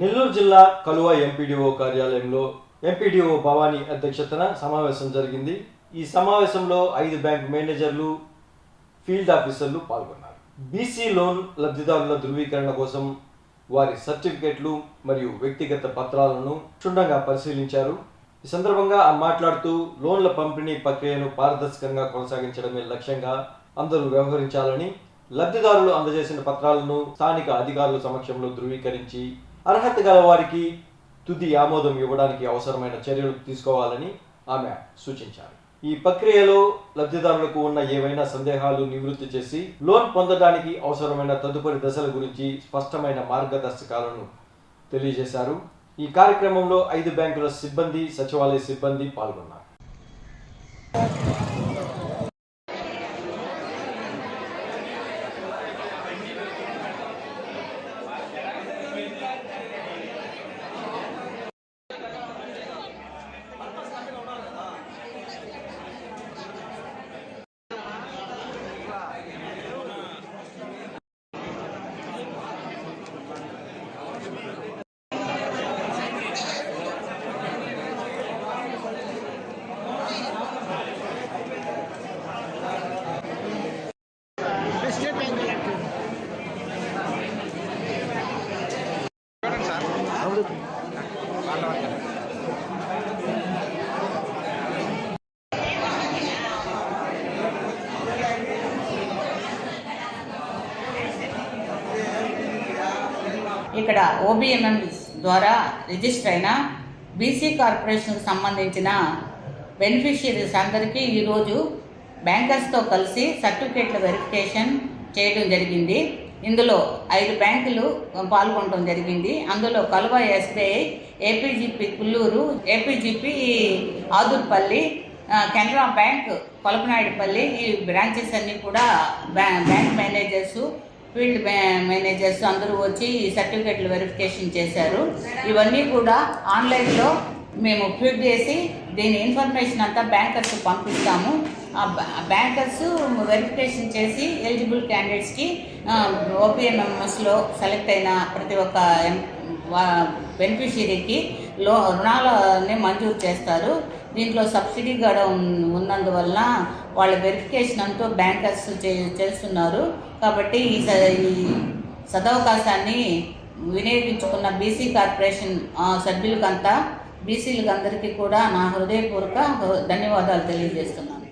నెల్లూరు జిల్లా కలువ ఎంపీడీఓ కార్యాలయంలో ఎంపీడీఓ భవానీ అధ్యక్షతన సమావేశం జరిగింది. ఈ సమావేశంలో ఐదు బ్యాంక్ మేనేజర్లు ఫీల్డ్ ఆఫీసర్లు పాల్గొన్నారు. బీసీ లోన్ లబ్ధిదారుల ధృవీకరణ కోసం వారి సర్టిఫికెట్లు మరియు వ్యక్తిగత పత్రాలను క్షుణ్ణంగా పరిశీలించారు. ఈ సందర్భంగా మాట్లాడుతూ లోన్ల పంపిణీ ప్రక్రియను పారదర్శకంగా కొనసాగించడమే లక్ష్యంగా అందరూ వ్యవహరించాలని లబ్ధిదారులు అందజేసిన పత్రాలను స్థానిక అధికారుల సమక్షంలో ధృవీకరించి అర్హత గల వారికి తుది ఆమోదం ఇవ్వడానికి అవసరమైన చర్యలు తీసుకోవాలని ఆమె సూచించారు. ఈ ప్రక్రియలో లబ్ధిదారులకు ఉన్న ఏవైనా సందేహాలు నివృత్తి చేసి లోన్ పొందడానికి అవసరమైన తదుపరి దశల గురించి స్పష్టమైన మార్గదర్శకాలను తెలియజేశారు. ఈ కార్యక్రమంలో ఐదు బ్యాంకుల సిబ్బంది సచివాలయ సిబ్బంది పాల్గొన్నారు. ఇక్కడ ఓబిఎంఎం ద్వారా రిజిస్టర్ అయిన బీసీ కార్పొరేషన్కు సంబంధించిన బెనిఫిషియరీస్ అందరికీ ఈరోజు బ్యాంకర్స్తో కలిసి సర్టిఫికేట్ల వెరిఫికేషన్ చేయడం జరిగింది. ఇందులో ఐదు బ్యాంకులు పాల్గొనడం జరిగింది. అందులో Kaluva SBI APGP Kulluru APGP Adurpalli Canara Bank Kolapanayudupalli ఈ బ్రాంచెస్ అన్నీ కూడా బ్యాంక్ మేనేజర్సు ఫీల్డ్ మేనేజర్స్ అందరూ వచ్చి ఈ సర్టిఫికెట్లు వెరిఫికేషన్ చేశారు. ఇవన్నీ కూడా ఆన్లైన్లో మేము ట్వీట్ చేసి దీని ఇన్ఫర్మేషన్ అంతా బ్యాంకర్స్ పంపిస్తాము. ఆ బ్యాంకర్స్ వెరిఫికేషన్ చేసి ఎలిజిబుల్ క్యాండిడేట్స్కి ఓపీఎంఎంఎస్లో సెలెక్ట్ అయిన ప్రతి ఒక్క ఎం- వా- బెనిఫిషియరీకి లో రుణాలని మంజూరు చేస్తారు. దీంట్లో సబ్సిడీ కూడా ఉన్నందువల్ల వాళ్ళ వెరిఫికేషన్ అంతా బ్యాంకర్స్ చే చేస్తున్నారు. కాబట్టి ఈ స- ఈ సదవకాశాన్ని వినియోగించుకున్న బీసీ కార్పొరేషన్ సభ్యులకంతా బీసీలకు అందరికీ కూడా నా హృదయపూర్వక ధన్యవాదాలు తెలియజేస్తున్నాను.